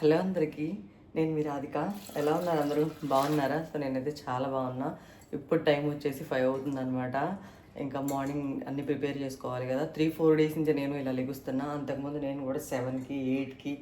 Hello అందరికీ. నేను మీ రాధిక. ఎలా ఉన్నారు అందరూ? బాగున్నారా? సో నేనైతే చాలా బాగున్నా. ఇప్పుడు టైం వచ్చేసి ఫైవ్ అవుతుంది అనమాట ఇంకా మార్నింగ్ అన్ని ప్రిపేర్ చేసుకోవాలి కదా. త్రీ ఫోర్ డేస్ నుంచి నేను ఇలా లెగుస్తున్నా. అంతకుముందు నేను కూడా సెవెన్కి ఎయిట్కి.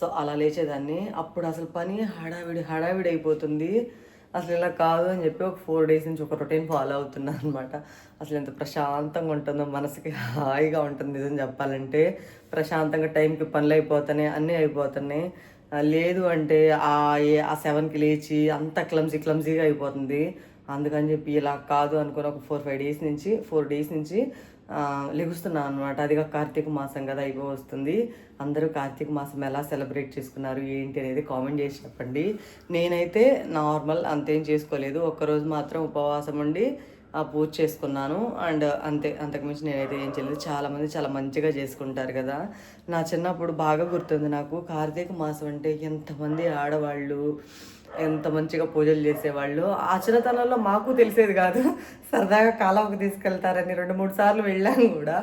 సో అలా లేచేదాన్ని. అప్పుడు అసలు పని హడావిడి హడావిడి అయిపోతుంది. అసలు ఇలా కాదు అని చెప్పి ఒక ఫోర్ డేస్ నుంచి ఒక రొటీన్ ఫాలో అవుతున్నాను అనమాట అసలు ఎంత ప్రశాంతంగా ఉంటుందో మనసుకి హాయిగా ఉంటుంది నిజం చెప్పాలంటే. ప్రశాంతంగా టైంకి పనులు అయిపోతున్నాయి అన్నీ అయిపోతున్నాయి. లేదు అంటే ఆ ఏ- ఆ సెవెన్కి లేచి అంత క్లమ్సీ క్లమ్సీగా అయిపోతుంది. అందుకని చెప్పి ఇలా కాదు అనుకుని ఒక ఫోర్ ఫైవ్ డేస్ నుంచి ఫోర్ డేస్ నుంచి లెగుస్తున్నాను అనమాట అదిగా కార్తీక మాసం కదా అయిపో వస్తుంది. అందరూ కార్తీక మాసం ఎలా సెలబ్రేట్ చేసుకున్నారు ఏంటి అనేది కామెంట్ చేసి చెప్పండి. నేనైతే నార్మల్ అంతేం చేసుకోలేదు. ఒక్కరోజు మాత్రం ఉపవాసం ఉండి పూజ చేసుకున్నాను. అండ్ అంతే అంతకుమించి నేనైతే ఏం చేయలేదు. చాలామంది చాలా మంచిగా చేసుకుంటారు కదా. నా చిన్నప్పుడు బాగా గుర్తుంది నాకు. కార్తీక మాసం అంటే ఎంతమంది ఆడవాళ్ళు ఎంత మంచిగా పూజలు చేసేవాళ్ళు. ఆ చిన్నతనంలో మాకు తెలిసేది కాదు. సరదాగా కాలంకి తీసుకెళ్తారని రెండు మూడు సార్లు వెళ్ళాను కూడా.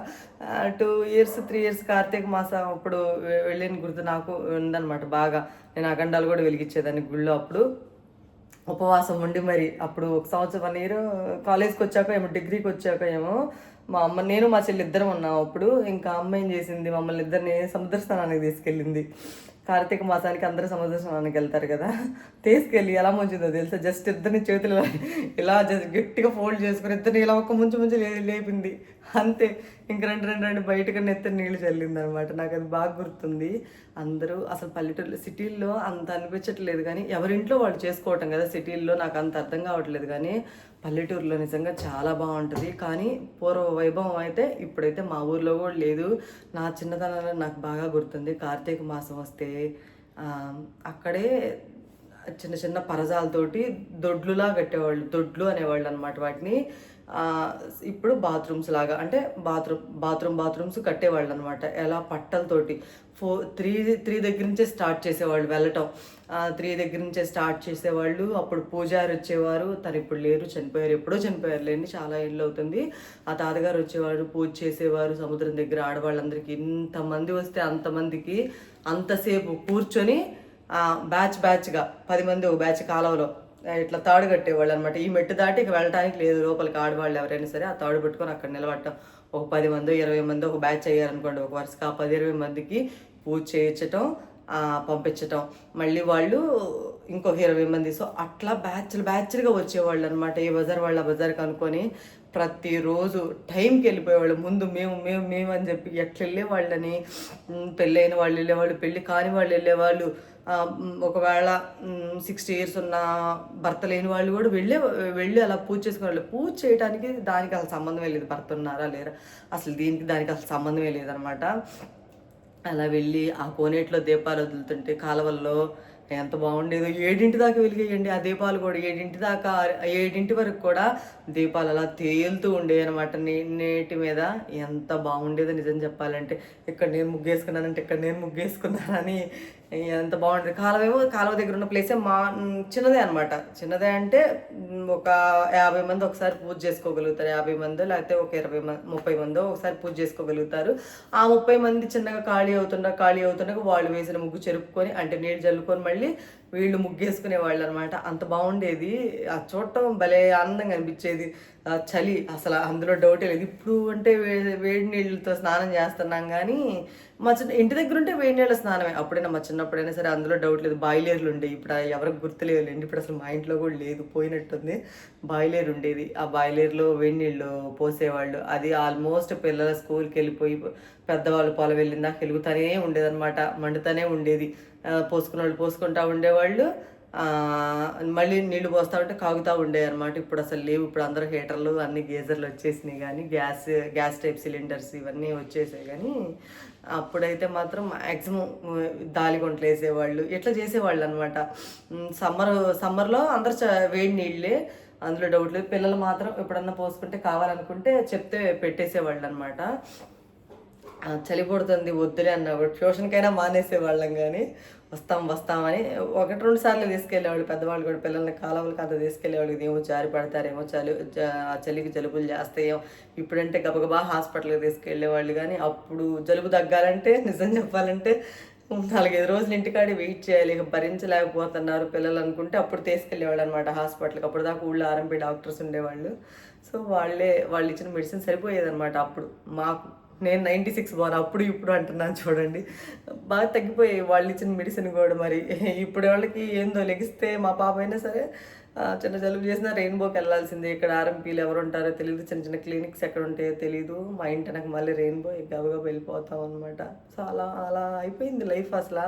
Two years three years Karthika మాసం అప్పుడు వెళ్ళిన గుర్తు నాకు ఉందన్నమాట బాగా. నేను అఖండాలు కూడా వెలిగించేదాన్ని గుళ్ళో అప్పుడు. ఉపవాసం ఉండి మరి అప్పుడు ఒక సంవత్సరం వన్ ఇయర్ కాలేజ్కి వచ్చాక ఏమో డిగ్రీకి వచ్చాక ఏమో మా అమ్మ నేను మా చెల్లి ఇద్దరం ఉన్నాం అప్పుడు. ఇంకా అమ్మ ఏం చేసింది? మమ్మల్ని ఇద్దరిని సముద్ర స్నానానికి తీసుకెళ్ళింది. కార్తీక మాసానికి అందరూ సముద్ర స్నానానికి వెళ్తారు కదా. తీసుకెళ్ళి ఎలా ముంచిందో తెలుసా? జస్ట్ ఇద్దరిని చేతులు ఇలా జస్ట్ గట్టిగా ఫోల్డ్ చేసుకుని ఇద్దరిని ఇలా ఒక్క ముంచు ముంచు లేపింది. అంతే. ఇంక రెండు రెండు రెండు బయటకు నెత్తిన నీళ్ళు చల్లింది అనమాట నాకు అది బాగా గుర్తుంది. అందరూ అసలు పల్లెటూరు సిటీల్లో అంత అనిపించట్లేదు కానీ ఎవరింట్లో వాళ్ళు చేసుకోవటం కదా సిటీల్లో నాకు అంత అర్థం కావట్లేదు కానీ పల్లెటూరులో నిజంగా చాలా బాగుంటుంది. కానీ పూర్వ వైభవం అయితే ఇప్పుడైతే మా ఊర్లో కూడా లేదు. నా చిన్నతనంలో నాకు బాగా గుర్తుంది. కార్తీక మాసం వస్తే అక్కడే చిన్న చిన్న పరజాలతోటి దొడ్లులా కట్టేవాళ్ళు. దొడ్లు అనేవాళ్ళు అనమాట వాటిని. ఇప్పుడు బాత్రూమ్స్ లాగా అంటే బాత్రూమ్ బాత్రూమ్ బాత్రూమ్స్ కట్టేవాళ్ళు అనమాట ఎలా పట్టలతోటి ఫో త్రీ త్రీ దగ్గర నుంచే స్టార్ట్ చేసేవాళ్ళు వెళ్ళటం. త్రీ దగ్గర నుంచే స్టార్ట్ చేసేవాళ్ళు అప్పుడు పూజారి వచ్చేవారు తను ఇప్పుడు లేరు చనిపోయారు ఎప్పుడో చనిపోయారు లేండి చాలా ఏళ్ళు అవుతుంది. ఆ తాతగారు వచ్చేవారు పూజ చేసేవారు సముద్రం దగ్గర ఆడవాళ్ళందరికీ ఇంతమంది వస్తే అంతమందికి అంతసేపు కూర్చొని బ్యాచ్ బ్యాచ్గా పది మంది ఒక బ్యాచ్ కాలంలో ఇట్లా తాడు కట్టేవాళ్ళు అనమాట ఈ మెట్టు దాటి ఇక వెళ్ళటానికి లేదు. లోపలికి ఆడవాళ్ళు ఎవరైనా సరే ఆ తాడు పెట్టుకొని అక్కడ నిలబడటం ఒక పది మంది ఇరవై మంది ఒక బ్యాచ్ అయ్యారనుకోండి ఒక వరుసగా. ఆ పది ఇరవై మందికి పూజ చేయించటం పంపించటం. మళ్ళీ వాళ్ళు ఇంకొక ఇరవై మంది సో అట్లా బ్యాచ్లు బ్యాచ్లుగా వచ్చేవాళ్ళు అనమాట ఏ బజార్ వాళ్ళ బజార్ కనుక్కొని ప్రతిరోజు టైంకి వెళ్ళిపోయేవాళ్ళు. ముందు మేము మేము మేము అని చెప్పి ఎట్లా వెళ్ళేవాళ్ళని? వాళ్ళని పెళ్ళైన వాళ్ళు వెళ్ళేవాళ్ళు పెళ్ళి కాని వాళ్ళు వెళ్ళేవాళ్ళు. ఒకవేళ సిక్స్టీ ఇయర్స్ ఉన్న భర్త లేని వాళ్ళు కూడా వెళ్ళే వెళ్ళి అలా పూజ చేసుకునేవాళ్ళు పూజ చేయడానికి దానికి అసలు సంబంధమే లేదు. భర్త ఉన్నారా లేరా? అసలు దీనికి దానికి అసలు సంబంధమే లేదనమాట అలా వెళ్ళి ఆ కోనేటిలో దీపాలు వదులుతుంటే కాలువల్లో ఎంత బాగుండేదో ఏడింటి దాకా వెలిగేయండి. ఆ దీపాలు కూడా ఏడింటి దాకా ఏడింటి వరకు కూడా దీపాలు అలా తేలుతూ ఉండేవి అనమాట నేటి మీద ఎంత బాగుండేదో నిజం చెప్పాలంటే. ఇక్కడ నేను ముగ్గేసుకున్నానంటే ఇక్కడ నేను ముగ్గేసుకున్నానని ఎంత బాగుంటుంది. కాలువేమో కాలువ దగ్గర ఉన్న ప్లేసే మా చిన్నదే అనమాట చిన్నదే అంటే ఒక యాభై మంది ఒకసారి పూజ చేసుకోగలుగుతారు. యాభై మంది లేకపోతే ఒక ఇరవై మంది ముప్పై మందో ఒకసారి పూజ చేసుకోగలుగుతారు. ఆ ముప్పై మంది చిన్నగా ఖాళీ అవుతుండగా ఖాళీ అవుతుండగా వాళ్ళు వేసిన ముగ్గు చెరుపుకొని అంటే నీళ్ళు జల్లుకొని మళ్ళీ వీళ్ళు ముగ్గేసుకునే వాళ్ళు అనమాట అంత బాగుండేది. ఆ చూడటం భలే ఆనందంగా అనిపించేది. ఆ చలి అసలు అందులో డౌటే లేదు. ఇప్పుడు అంటే వే- వేడి నీళ్ళతో స్నానం చేస్తున్నాం కానీ మా చిన్న ఇంటి దగ్గర ఉంటే వేడి నీళ్ళ స్నానమే. అప్పుడైనా మా చిన్నప్పుడైనా సరే అందులో డౌట్ లేదు. బాయిలేర్లు ఉండేవి. ఇప్పుడు ఎవరికి గుర్తులేదులేండి ఇప్పుడు అసలు మా ఇంట్లో కూడా లేదు. పోయినట్టుంది. బాయిలేరు ఉండేది. ఆ బాయిలేరులో వేడి నీళ్ళు పోసేవాళ్ళు. అది ఆల్మోస్ట్ పిల్లల స్కూల్కి వెళ్ళిపోయి పెద్దవాళ్ళు పొలం వెళ్ళిన వెలుగుతానే ఉండేదన్నమాట. మండుతానే ఉండేది. పోసుకున్న వాళ్ళు పోసుకుంటా ఉండేవాళ్ళు. మళ్ళీ నీళ్ళు పోస్తూ ఉంటే కాగుతూ ఉండేవి అనమాట ఇప్పుడు అసలు లేవు. ఇప్పుడు అందరూ హీటర్లు అన్ని గేజర్లు వచ్చేసినాయి కానీ గ్యాస్ గ్యాస్ టైప్ సిలిండర్స్ ఇవన్నీ వచ్చేసాయి కానీ అప్పుడైతే మాత్రం మ్యాక్సిమం దాలిగుంటలు వేసేవాళ్ళు. ఇట్లా చేసేవాళ్ళు అనమాట సమ్మర్ సమ్మర్లో అందరు చ- వేడి నీళ్ళే. అందులో డౌట్ లేదు. పిల్లలు మాత్రం ఎప్పుడన్నా పోసుకుంటే కావాలనుకుంటే చెప్తే పెట్టేసేవాళ్ళు అనమాట ఆ, చలి పుడుతుంది వద్దులే అన్నప్పుడు ట్యూషన్కైనా మానేసేవాళ్ళం కానీ వస్తాం వస్తామని ఒకటి రెండు సార్లు తీసుకెళ్ళేవాళ్ళు పెద్దవాళ్ళు కూడా. పిల్లల్ని కాలువలకు అంత తీసుకెళ్ళేవాళ్ళు ఏమో జారి పడతారేమో చలి ఆ చలికి జలుబులు చేస్తాయేమో. ఇప్పుడంటే గబగబా హాస్పిటల్కి తీసుకెళ్ళేవాళ్ళు కానీ అప్పుడు జలుబు తగ్గాలంటే నిజం చెప్పాలంటే నాలుగైదు రోజులు ఇంటికాడ వెయిట్ చేయాలి. ఇక భరించలేకపోతున్నారు పిల్లలు అనుకుంటే అప్పుడు తీసుకెళ్ళేవాళ్ళు అనమాట హాస్పిటల్కి. అప్పుడు దాకా ఊళ్ళో ఆర్ఎంపీ డాక్టర్స్ ఉండేవాళ్ళు. సో వాళ్ళే వాళ్ళు ఇచ్చిన మెడిసిన్ సరిపోయేదన్నమాట అప్పుడు. మాకు నేను నైంటీ సిక్స్ బాగా అప్పుడు ఇప్పుడు అంటున్నాను చూడండి. బాగా తగ్గిపోయాయి వాళ్ళు ఇచ్చిన మెడిసిన్ కూడా మరి. ఇప్పుడు వాళ్ళకి ఏందో లెగిస్తే మా పాప అయినా సరే చిన్న జలుబు చేసినా రెయిన్బోకి వెళ్ళాల్సిందే. ఇక్కడ ఆర్ఎంపీలు ఎవరు ఉంటారో తెలియదు చిన్న చిన్న క్లినిక్స్ ఎక్కడ ఉంటాయో తెలియదు మా ఇంటి నాకు మళ్ళీ రెయిన్బో గబగబా వెళ్ళిపోతాం అనమాట సో అలా అలా అయిపోయింది లైఫ్ అసలు.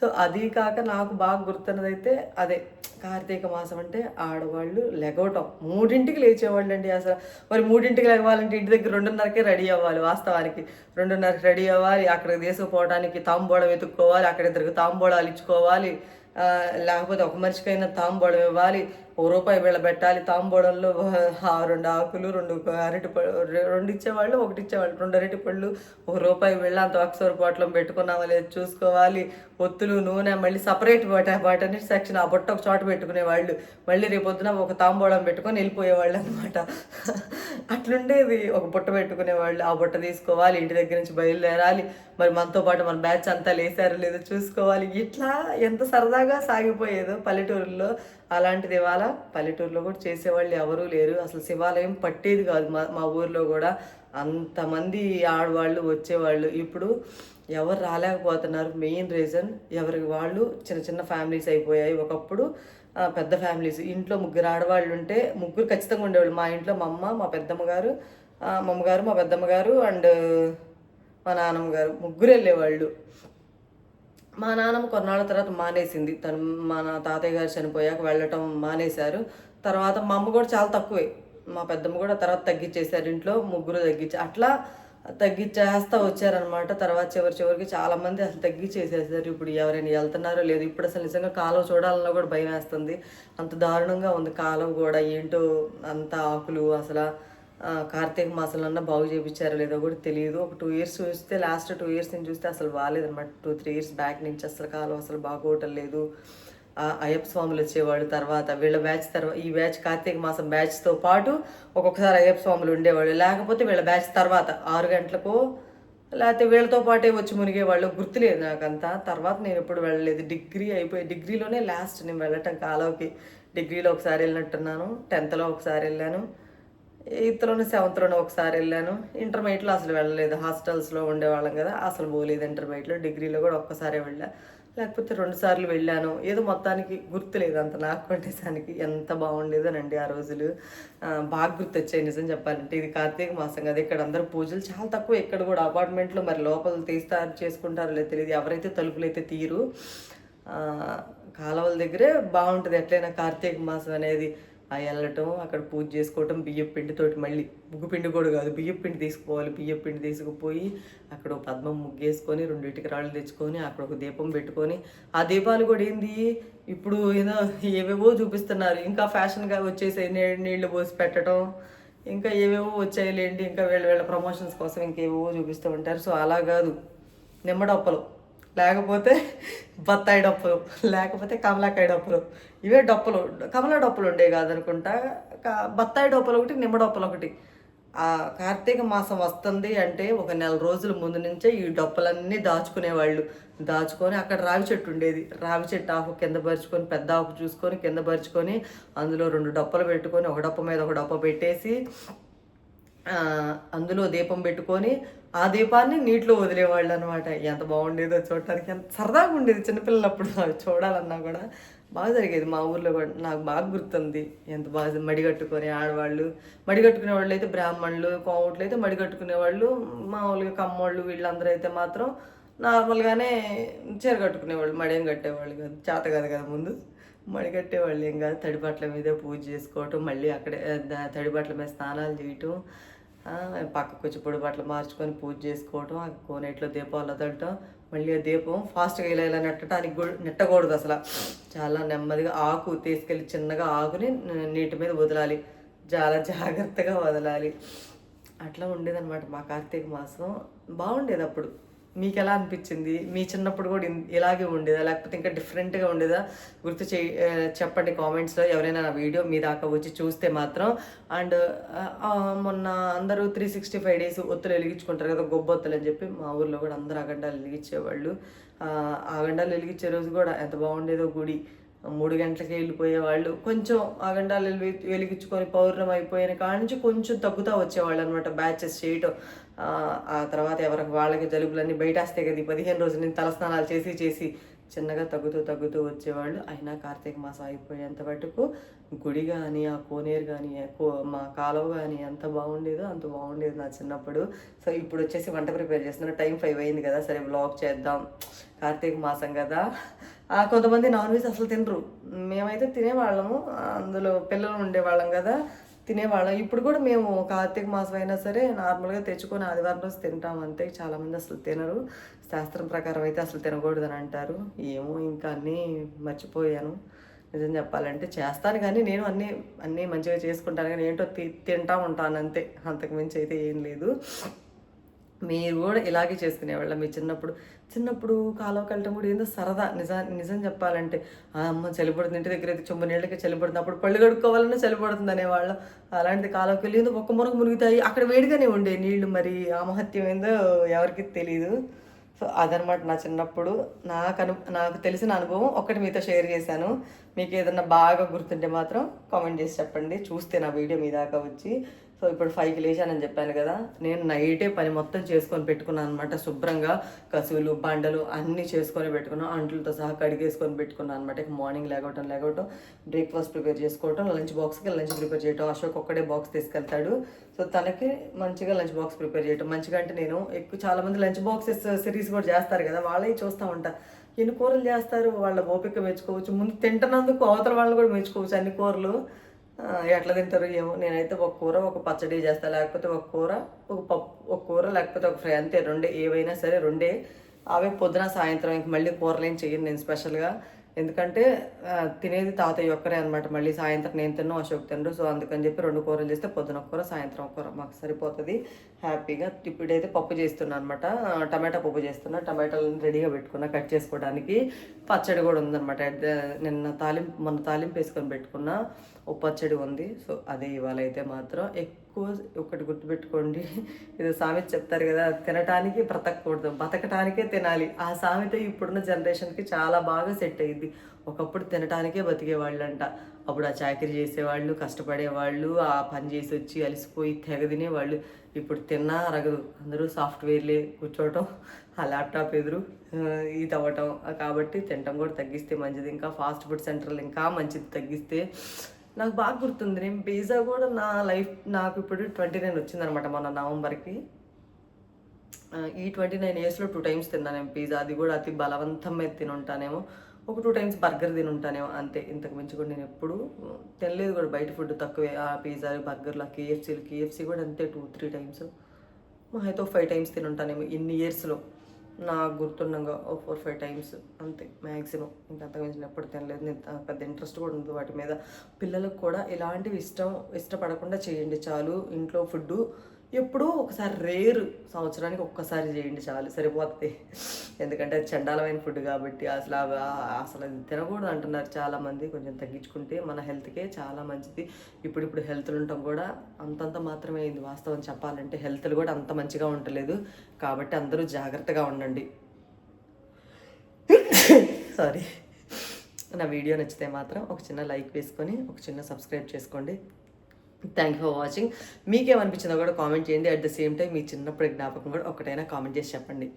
సో అది కాక నాకు బాగా గుర్తున్నదైతే అదే కార్తీక మాసం అంటే ఆడవాళ్ళు లెగవటం. మూడింటికి లేచేవాళ్ళు అండి అసలు. మరి మూడింటికి లేవాలంటే ఇంటి దగ్గర రెండున్నరకే రెడీ అవ్వాలి వాస్తవానికి. రెండున్నరకి రెడీ అవ్వాలి అక్కడికి తీసుకుపోవడానికి తాంబూలం వెతుక్కోవాలి అక్కడ ఇద్దరికి తాంబూలాలు ఇచ్చుకోవాలి లేకపోతే ఒక మనిషికైనా తాంబూలం ఇవ్వాలి ఓ రూపాయి వీళ్ళ పెట్టాలి తాంబూడంలో ఆ రెండు ఆకులు రెండు అరటి పళ్ళు రెండు ఇచ్చేవాళ్ళు ఒకటి ఇచ్చేవాళ్ళు. రెండు అరటి పళ్ళు ఒక రూపాయి వీళ్ళ అంత అక్షర బాటిల్ పెట్టుకున్నావా లేదు చూసుకోవాలి. ఒత్తులు నూనె మళ్ళీ సపరేట్ వాట వాటన్నిటి సెక్షన్ ఆ బుట్ట ఒక చోట పెట్టుకునేవాళ్ళు. మళ్ళీ రేపొద్దున ఒక తాంబూడం పెట్టుకొని వెళ్ళిపోయేవాళ్ళు అనమాట అట్లుండేది. ఒక బుట్ట పెట్టుకునేవాళ్ళు. ఆ బుట్ట తీసుకోవాలి ఇంటి దగ్గర నుంచి బయలుదేరాలి. మరి మనతో పాటు మన బ్యాచ్ అంతా లేసారో లేదో చూసుకోవాలి. ఇట్లా ఎంత సరదాగా సాగిపోయేదో పల్లెటూరులో అలాంటిది ఇవాళ పల్లెటూరులో కూడా చేసేవాళ్ళు ఎవరూ లేరు. అసలు శివాలయం పట్టేది కాదు మా మా ఊర్లో కూడా. అంతమంది ఆడవాళ్ళు వచ్చేవాళ్ళు. ఇప్పుడు ఎవరు రాలేకపోతున్నారు. మెయిన్ రీజన్ ఎవరికి వాళ్ళు చిన్న చిన్న ఫ్యామిలీస్ అయిపోయాయి. ఒకప్పుడు పెద్ద ఫ్యామిలీస్. ఇంట్లో ముగ్గురు ఆడవాళ్ళు ఉంటే ముగ్గురు ఖచ్చితంగా ఉండేవాళ్ళు. మా ఇంట్లో మా అమ్మ మా పెద్దమ్మ గారు మా అమ్మగారు మా పెద్దమ్మ గారు అండ్ మా నాన్నమ్మ గారు ముగ్గురు వెళ్ళేవాళ్ళు. మా నాన్నమ్మ కొన్నాళ్ళ తర్వాత మానేసింది. తను మా నా తాతయ్య గారు చనిపోయాక వెళ్ళటం మానేశారు. తర్వాత మా అమ్మ కూడా చాలా తక్కువే. మా పెద్దమ్మ కూడా తర్వాత తగ్గించేశారు ఇంట్లో ముగ్గురు తగ్గించి అట్లా తగ్గించేస్తా వచ్చారనమాట తర్వాత చివరి చివరికి చాలా మంది అసలు తగ్గించేసేసారు ఇప్పుడు ఎవరైనా వెళ్తున్నారో లేదు ఇప్పుడు అసలు నిజంగా కాలువ చూడాలన్నా కూడా భయం వేస్తుంది అంత దారుణంగా ఉంది కాలువ కూడా. ఏంటో అంత ఆకులు అసలు కార్తీక మాసంలో బాగు చేయించారో లేదో కూడా తెలియదు. ఒక టూ ఇయర్స్ చూస్తే లాస్ట్ టూ ఇయర్స్ నుంచి చూస్తే అసలు బాగాలేదన్నమాట. టూ త్రీ ఇయర్స్ బ్యాక్ నుంచి అసలు కాలం అసలు బాగోవటం లేదు. అయ్యప్ప స్వాములు వచ్చేవాళ్ళు తర్వాత వీళ్ళ బ్యాచ్ తర్వాత ఈ బ్యాచ్ కార్తీక మాసం బ్యాచ్తో పాటు ఒక్కొక్కసారి అయ్యప్ప స్వాములు ఉండేవాళ్ళు. లేకపోతే వీళ్ళ బ్యాచ్ తర్వాత ఆరు గంటలకు లేకపోతే వీళ్ళతో పాటే వచ్చి మునిగేవాళ్ళు గుర్తులేదు నాకంతా. తర్వాత నేను ఎప్పుడు వెళ్ళలేదు. డిగ్రీ అయిపోయి డిగ్రీలోనే లాస్ట్ నేను వెళ్ళటం కాలంకి డిగ్రీలో ఒకసారి వెళ్ళినట్టున్నాను టెన్త్లో ఒకసారి వెళ్ళాను. ఎయిత్లోనే సెవెంత్లోనే ఒకసారి వెళ్ళాను. ఇంటర్మీడియట్లో అసలు వెళ్ళలేదు. హాస్టల్స్లో ఉండేవాళ్ళం కదా. అసలు పోలేదు ఇంటర్మీడియట్లో. డిగ్రీలో కూడా ఒక్కసారే వెళ్ళా. లేకపోతే రెండు సార్లు వెళ్ళాను. ఏదో మొత్తానికి గుర్తులేదు అంత నాకు కొట్టేసానికి. ఎంత బాగుండేదోనండి ఆ రోజులు. బాగా గుర్తొచ్చాయి నిజం చెప్పాలంటే. ఇది కార్తీక మాసం కదా. ఇక్కడ అందరూ పూజలు చాలా తక్కువ. ఇక్కడ కూడా అపార్ట్మెంట్లో మరి లోపల తీస్తారు చేసుకుంటారో లేదు తెలియదు. ఎవరైతే తలుపులు అయితే తీరు కాలువల దగ్గరే బాగుంటుంది. ఎట్లయినా కార్తీక మాసం అనేది వెళ్ళటం అక్కడ పూజ చేసుకోవటం బియ్యం పిండితోటి మళ్ళీ ముగ్గు పిండి కూడా కాదు బియ్యం పిండి తీసుకుపోవాలి బియ్యం పిండి తీసుకుపోయి అక్కడ ఒక పద్మం ముగ్గేసుకొని రెండు ఇటుక రాళ్ళు తెచ్చుకొని అక్కడ ఒక దీపం పెట్టుకొని ఆ దీపాలు కూడా ఏంది? ఇప్పుడు ఏదో ఏవేవో చూపిస్తున్నారు. ఇంకా ఫ్యాషన్గా వచ్చేసి నీళ్ళు పోసి పెట్టడం ఇంకా ఏవేవో వచ్చాయి లేండి ఇంకా వీళ్ళ వీళ్ళ ప్రమోషన్స్ కోసం ఇంకేవేవో చూపిస్తూ ఉంటారు. సో అలా కాదు. నిమ్మడొప్పలు. లేకపోతే బత్తాయి డప్పులు లేకపోతే కమలాకాయ డప్పులు ఇవే డప్పులు కమలా డప్పులు ఉండే కాదనుకుంటా కా- బత్తాయి డప్పులు ఒకటి నిమ్మ డప్పులు ఒకటి. ఆ కార్తీక మాసం వస్తుంది అంటే ఒక నెల రోజుల ముందు నుంచే ఈ డప్పులన్నీ దాచుకునేవాళ్ళు. దాచుకొని అక్కడ రావి చెట్టు ఉండేది. రావి చెట్టు ఆకు కింద పరుచుకొని పెద్ద ఆకు చూసుకొని కింద పరుచుకొని అందులో రెండు డప్పలు పెట్టుకొని ఒక డప్ప మీద ఒక డప్ప పెట్టేసి అందులో దీపం పెట్టుకొని ఆ దీపాన్ని నీటిలో వదిలేవాళ్ళు అనమాట ఎంత బాగుండేదో చూడటానికి ఎంత సరదాగా ఉండేది చిన్నపిల్లలప్పుడు. చూడాలన్నా కూడా బాగా జరిగేది. మా ఊర్లో కూడా నాకు బాగా గుర్తుంది. ఎంత బాగా మడిగట్టుకొని ఆడవాళ్ళు మడిగట్టుకునే వాళ్ళు అయితే బ్రాహ్మణులు కోవట్లు అయితే మడిగట్టుకునే వాళ్ళు మామూలుగా కమ్మోళ్ళు వీళ్ళందరూ అయితే మాత్రం నార్మల్గానే చీర కట్టుకునేవాళ్ళు మడేం కట్టేవాళ్ళు కాదు. చేత కాదు కదా ముందు. మడి కట్టేవాళ్ళు ఏం కాదు. తడిబట్టల మీదే పూజ చేసుకోవటం మళ్ళీ అక్కడే ఆ, మీద స్నానాలు చేయటం పక్కకు వచ్చి పొడి బట్టలు మార్చుకొని పూజ చేసుకోవటం ఆ కోనేట్లో దీపాలు వదలటం మళ్ళీ ఆ దీపం ఫాస్ట్గా ఇలా ఇలా నెట్టడానికి కూడా నెట్టకూడదు అసలు. చాలా నెమ్మదిగా ఆకు తీసుకెళ్ళి చిన్నగా ఆకుని నీటి మీద వదలాలి. చాలా జాగ్రత్తగా వదలాలి. అట్లా ఉండేదన్నమాట మా కార్తీక మాసం. బాగుండేది అప్పుడు. మీకు ఎలా అనిపించింది? మీ చిన్నప్పుడు కూడా ఇలాగే ఉండేదా? లేకపోతే ఇంకా డిఫరెంట్గా ఉండేదా? గుర్తు చే చెప్పండి కామెంట్స్లో ఎవరైనా నా వీడియో మీ దాకా వచ్చి చూస్తే మాత్రం. అండ్ మొన్న అందరూ త్రీ సిక్స్టీ ఫైవ్ డేస్ ఒత్తులు వెలిగించుకుంటారు కదా గొబ్బొత్తులు అని చెప్పి మా ఊర్లో కూడా అందరూ అగండాలు వెలిగించేవాళ్ళు. ఆ, ఆగండాలు వెలిగించే రోజు కూడా ఎంత బాగుండేదో గుడి. మూడు గంటలకి వెళ్ళిపోయే వాళ్ళు కొంచెం ఆగండాలు వెలిగి వెలిగించుకొని పౌర్ణం అయిపోయిన కాడ నుంచి కొంచెం తగ్గుతూ వచ్చేవాళ్ళు అనమాట బ్యాచెస్ చేయటం. ఆ, తర్వాత ఎవరికి వాళ్ళకి జలుబులన్నీ బయటేస్తే కదా ఈ పదిహేను రోజులు నేను తలస్నానాలు చేసి చేసి చిన్నగా తగ్గుతూ తగ్గుతూ వచ్చేవాళ్ళు. అయినా కార్తీక మాసం అయిపోయేంత మటుకు గుడి కానీ ఆ కోనేరు కానీ మా కాలువ కానీ ఎంత బాగుండేదో అంత బాగుండేది నా చిన్నప్పుడు. సో ఇప్పుడు వచ్చేసి వంట ప్రిపేర్ చేస్తున్నా. టైం ఫైవ్ అయింది కదా సరే బ్లాగ్ చేద్దాం. కార్తీక మాసం కదా. కొంతమంది నాన్ వెజ్ అసలు తినరు. మేమైతే తినేవాళ్ళము. అందులో పిల్లలు ఉండేవాళ్ళం కదా. తినేవాళ్ళం. ఇప్పుడు కూడా మేము కార్తీక మాసం అయినా సరే నార్మల్గా తెచ్చుకొని ఆదివారం రోజు తింటాం అంతే. చాలామంది అసలు తినరు. శాస్త్రం ప్రకారం అయితే అసలు తినకూడదని అంటారు. ఏమో ఇంకా అన్నీ మర్చిపోయాను. నిజం చెప్పాలంటే చేస్తాను కానీ నేను అన్నీ అన్నీ మంచిగా చేసుకుంటాను. కానీ ఏంటో తి తింటా ఉంటాను అంతే. అంతకు మించి అయితే ఏం లేదు. మీరు కూడా ఇలాగే చేసుకునేవాళ్ళ మీ చిన్నప్పుడు. చిన్నప్పుడు కాలువకి వెళ్ళటం కూడా ఏందో సరదా. నిజా నిజం చెప్పాలంటే ఆ అమ్మ చలిపడుతుంది ఇంటి దగ్గర అయితే చెంబు నీళ్ళకి చలిపడుతుంది అప్పుడు పళ్ళు కడుక్కోవాలన్నా చలిపడుతుంది అనేవాళ్ళు. అలాంటి కాలువకి వెళ్ళి ఏందో ఒక్క మునగ మునుగుతాయి. అక్కడ వేడిగానే ఉండే నీళ్ళు మరి ఆమహత్యం ఏందో ఎవరికి తెలియదు సో అదనమాట నా చిన్నప్పుడు. నాకు అను నాకు తెలిసిన అనుభవం ఒకటి మీతో షేర్ చేశాను. మీకు ఏదన్నా బాగా గుర్తుంటే మాత్రం కామెంట్ చేసి చెప్పండి. చూస్తే నా వీడియో మీ దాకా వచ్చి. సో ఇప్పుడు ఫైవ్కి లేచానని చెప్పాను కదా నేను నైటే పని మొత్తం చేసుకొని పెట్టుకున్నాను అనమాట శుభ్రంగా కసువులు బండలు అన్నీ చేసుకొని పెట్టుకున్నాను. అంట్లతో సహా కడిగేసుకొని పెట్టుకున్నాను అనమాట ఇక మార్నింగ్ లేకపోవటం లేకపోవటం బ్రేక్ఫాస్ట్ ప్రిపేర్ చేసుకోవటం లంచ్ బాక్స్కి లంచ్ ప్రిపేర్ చేయటం. అశోక్ ఒక్కడే బాక్స్ తీసుకెళ్తాడు. సో తనకి మంచిగా లంచ్ బాక్స్ ప్రిపేర్ చేయటం. మంచిగా అంటే నేను ఎక్కువ చాలామంది లంచ్ బాక్సెస్ సిరీస్ కూడా చేస్తారు కదా వాళ్ళే చూస్తూ ఉంటా. ఎన్ని కూరలు చేస్తారు? వాళ్ళ ఓపిక మెచ్చుకోవచ్చు. ముందు తింటున్నందుకు అవతల వాళ్ళు కూడా మెచ్చుకోవచ్చు. అన్ని కూరలు ఎట్లా తింటారు ఏమో. నేనైతే ఒక కూర ఒక పచ్చడి చేస్తా. లేకపోతే ఒక కూర ఒక పప్పు ఒక కూర లేకపోతే ఒక ఫ్రై. అంతే రెండే. ఏవైనా సరే రెండే. అవే పొద్దున సాయంత్రం. ఇంక మళ్ళీ కూరలు ఏం చెయ్యను నేను స్పెషల్గా. ఎందుకంటే తినేది తాతయ్య ఒక్కరే అనమాట మళ్ళీ సాయంత్రం నేను తిన్నాను అశోక్ తినరు సో అందుకని చెప్పి రెండు కూరలు చేస్తే పొద్దున కూర సాయంత్రం ఒక కూర మాకు సరిపోతుంది. హ్యాపీగా ఇప్పుడైతే పప్పు చేస్తున్నాను అనమాట టమాటా పప్పు చేస్తున్నా. టమాటాలను రెడీగా పెట్టుకున్నా కట్ చేసుకోవడానికి. పచ్చడి కూడా ఉందన్నమాట. నిన్న తాలింపు మొన్న తాలింపు వేసుకొని పెట్టుకున్న. ఓ పచ్చడి ఉంది. సో అదే ఇవాళ అయితే మాత్రం ఎక్కువ ఒకటి గుర్తుపెట్టుకోండి. ఏదో సామెత చెప్తారు కదా తినటానికి బ్రతకూడదు బతకటానికే తినాలి. ఆ సామెత ఇప్పుడున్న జనరేషన్కి చాలా బాగా సెట్ అయ్యింది ఒకప్పుడు తినటానికే బతికేవాళ్ళంట. అప్పుడు ఆ చాకరీ చేసేవాళ్ళు కష్టపడేవాళ్ళు ఆ పని చేసి వచ్చి అలసిపోయి తెగ తినేవాళ్ళు. ఇప్పుడు తిన్నా అరగదు. అందరూ సాఫ్ట్వేర్లే కూర్చోవటం ఆ ల్యాప్టాప్ ఎదురు ఇది అవ్వటం. కాబట్టి తినటం కూడా తగ్గిస్తే మంచిది. ఇంకా ఫాస్ట్ ఫుడ్ సెంటర్లు ఇంకా మంచిది తగ్గిస్తే నాకు బాగా గుర్తుంది. నేను పిజ్జా కూడా నా లైఫ్ నాకు ఇప్పుడు ట్వంటీ నైన్ వచ్చిందనమాట మొన్న నవంబర్కి. ఈ ట్వంటీ నైన్ ఇయర్స్లో టూ టైమ్స్ తిన్నాను నేను పిజ్జా అది కూడా అతి బలవంతం మీద తిని ఉంటానేమో. ఒక టూ టైమ్స్ బర్గర్ తిని ఉంటానేమో. అంతే ఇంతకు మించి కూడా నేను ఎప్పుడు తినలేదు కూడా బయట ఫుడ్ తక్కువే. ఆ పిజ్జా బర్గర్లు కేఎఫ్సీలు కేఎఫ్సీ కూడా అంతే టూ త్రీ టైమ్స్. మా అయితే ఒక ఫైవ్ టైమ్స్ తిని ఉంటానేమో ఇన్ని ఇయర్స్లో. నాకు గుర్తుండగా ఓ ఫోర్ ఫైవ్ టైమ్స్ అంతే మ్యాక్సిమం ఇంకా అంతకుమించిన ఎప్పుడు తినలేదు. నేను పెద్ద ఇంట్రెస్ట్ కూడా ఉంది వాటి మీద. పిల్లలకు కూడా ఇలాంటివి ఇష్టం ఇష్టపడకుండా చేయండి చాలు. ఇంట్లో ఫుడ్ ఎప్పుడూ ఒకసారి రేరు సంవత్సరానికి ఒక్కసారి చేయండి చాలు సరిపోతుంది ఎందుకంటే అది చండాలమైన ఫుడ్ కాబట్టి అసలు అసలు అది తినకూడదు అంటున్నారు చాలామంది. కొంచెం తగ్గించుకుంటే మన హెల్త్కే చాలా మంచిది. ఇప్పుడు ఇప్పుడు హెల్త్లు ఉండటం కూడా అంతంత మాత్రమే అయింది వాస్తవం చెప్పాలంటే. హెల్త్లు కూడా అంత మంచిగా ఉండలేదు కాబట్టి అందరూ జాగ్రత్తగా ఉండండి. సారీ నా వీడియో నచ్చితే మాత్రం ఒక చిన్న లైక్ వేసుకొని ఒక చిన్న సబ్స్క్రైబ్ చేసుకోండి. థ్యాంక్ యూ ఫర్ వాచింగ్ మీకేమనిపించిందో కూడా కామెంట్ చేయండి. అట్ ద సేమ్ టైం మీ చిన్నప్పటి జ్ఞాపకం కూడా ఒకటైనా కామెంట్ చేసి చెప్పండి.